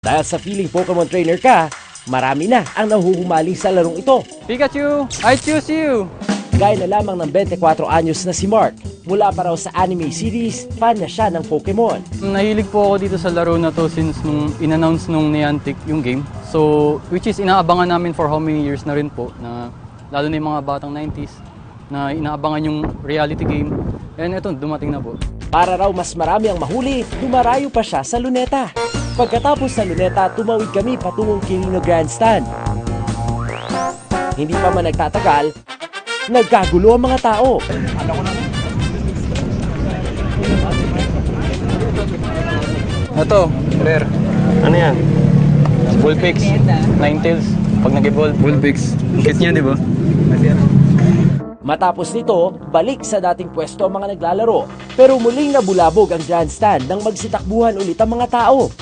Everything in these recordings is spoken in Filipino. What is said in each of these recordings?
Dahil sa feeling Pokemon trainer ka, marami na ang nahuhumaling sa larong ito. Pikachu, I choose you! Gaya na lamang ng 24 anyos na si Mark. Mula pa raw sa anime series, fan na siya ng Pokemon. Nahilig po ako dito sa laro na to since nung in-announce nung Niantic yung game. So, which is inaabangan namin for how many years na rin po, na lalo na yung mga batang 90s, na inaabangan yung reality game. And eto, dumating na po. Para raw mas marami ang mahuli, dumarayo pa siya sa luneta. Pagkatapos sa luneta, tumawid kami patungong Quirino Grandstand. Hindi pa man nagtatagal, nagkagulo ang mga tao. Ito, rare. Ano yan? Bullpix, Ninetales, pag nag-evolve. Bullpix. Kit niya, di ba? Matapos nito, balik sa dating pwesto ang mga naglalaro. Pero muling nabulabog ang grandstand nang magsitakbuhan ulit ang mga tao.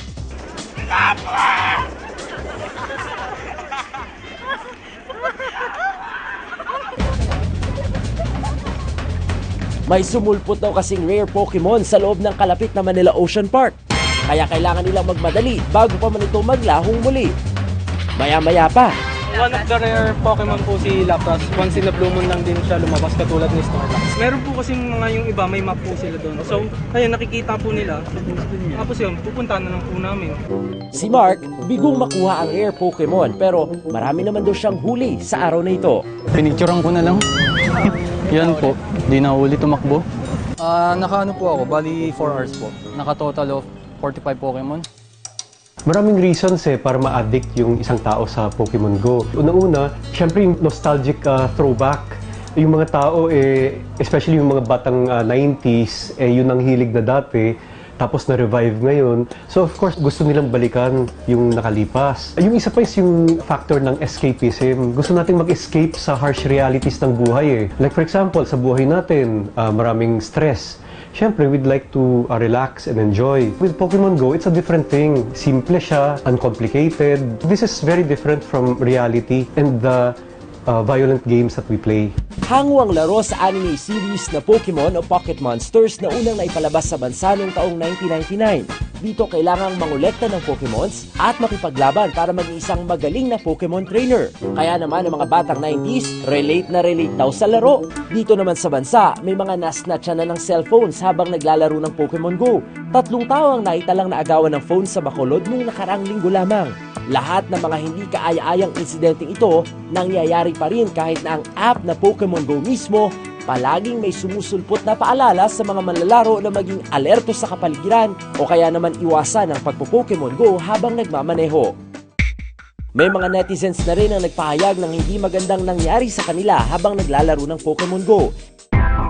May sumulpot daw kasing rare Pokemon sa loob ng kalapit na Manila Ocean Park. Kaya kailangan nilang magmadali bago pa man ito maglahong muli. Maya-maya pa, One of the rare Pokemon po si Lapras. Once in a blue moon lang din siya lumabas katulad ni Snorlax. Meron po kasing mga yung iba, may map po sila doon. So, ayun, nakikita po nila. Tapos yun, pupunta na lang po namin. Si Mark, bigong makuha ang rare Pokemon pero marami naman daw siyang huli sa araw na ito. Pinicturean ko na lang. Yan po, di na uli tumakbo. Ah, naka ano po ako, bali 4 hours po. Naka total of 45 Pokemon. Maraming reasons eh para ma-addict yung isang tao sa Pokemon Go. Una-una, syempre yung nostalgic uh, throwback. Yung mga tao, eh, especially yung mga batang uh, 90s, eh, yun ang hilig na dati. Tapos na-revive ngayon. So of course, gusto nilang balikan yung nakalipas. Yung isa pa is yung factor ng escapism. Gusto nating mag-escape sa harsh realities ng buhay eh. Like for example, sa buhay natin, uh, maraming stress. Siyempre, we'd like to uh, relax and enjoy. With Pokemon Go, it's a different thing. Simple siya, uncomplicated. This is very different from reality and the uh, violent games that we play. Hango ang laro sa anime series na Pokemon o Pocket Monsters na unang naipalabas sa bansa noong taong 1999. Dito kailangang mangolekta ng Pokemons at makipaglaban para maging isang magaling na Pokemon trainer. Kaya naman ang mga batang 90s, relate na relate daw sa laro. Dito naman sa bansa, may mga nasnatcha na ng cellphones habang naglalaro ng Pokemon Go. Tatlong tao ang naitalang naagawan ng phone sa Bacolod noong nakarang linggo lamang. Lahat ng mga hindi kaaya-ayang insidenteng ito nangyayari pa rin kahit na ang app na Pokemon Go mismo palaging may sumusulpot na paalala sa mga manlalaro na maging alerto sa kapaligiran o kaya naman iwasan ang pagpo-Pokemon Go habang nagmamaneho. May mga netizens na rin ang nagpahayag ng hindi magandang nangyari sa kanila habang naglalaro ng Pokemon Go.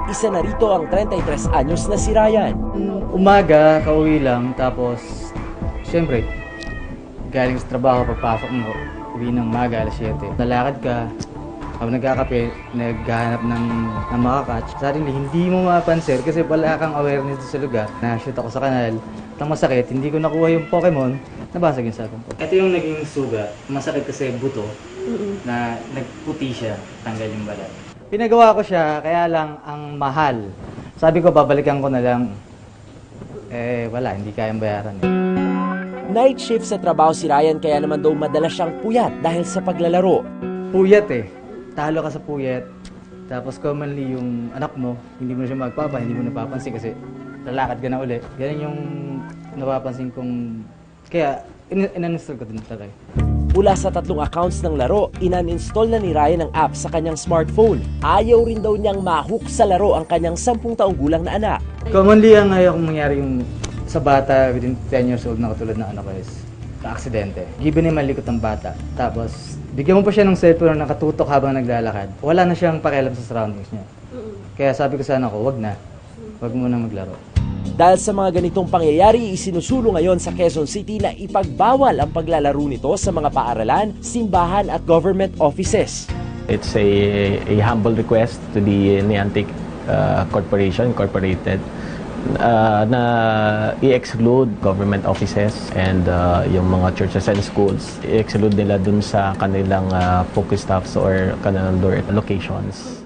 Isa na rito ang 33 anyos na si Ryan. umaga, kauwi lang, tapos, syempre, galing sa trabaho, pagpasok mo, uwi ng umaga, alas 7. Nalakad ka, habang nagkakape, naghahanap ng, ng makakatch. Suddenly, hindi mo mapansin kasi wala kang awareness sa lugar. Na-shoot ako sa kanal. At ang masakit, hindi ko nakuha yung Pokemon, nabasag yung cellphone ko. Ito yung naging sugat. Masakit kasi buto na nagputi siya, tanggal yung balat. Pinagawa ko siya, kaya lang ang mahal. Sabi ko, babalikan ko na lang. Eh, wala, hindi kayang bayaran. Eh. Night shift sa trabaho si Ryan kaya naman daw madalas siyang puyat dahil sa paglalaro. Puyat eh. Talo ka sa puyat. Tapos commonly yung anak mo, hindi mo na siya magpapa, hindi mo napapansin kasi lalakad ka na uli. Ganun yung napapansin kong... Kaya, in- in-uninstall ko din talaga. Mula sa tatlong accounts ng laro, inan-install na ni Ryan ang app sa kanyang smartphone. Ayaw rin daw niyang mahook sa laro ang kanyang 10 taong gulang na anak. Commonly ang ayaw kong mangyari yung sa bata within 10 years old na katulad ng anak ko is aksidente. Given na malikot ang bata. Tapos, bigyan mo pa siya ng cellphone na nakatutok habang naglalakad. Wala na siyang pakialam sa surroundings niya. Kaya sabi ko sa anak ko, wag na. Wag mo na maglaro. Dahil sa mga ganitong pangyayari, isinusulong ngayon sa Quezon City na ipagbawal ang paglalaro nito sa mga paaralan, simbahan at government offices. It's a, a humble request to the Niantic uh, Corporation, Incorporated, uh, na i-exclude government offices and uh, yung mga churches and schools. I-exclude nila dun sa kanilang uh, focus stops or kanilang door locations.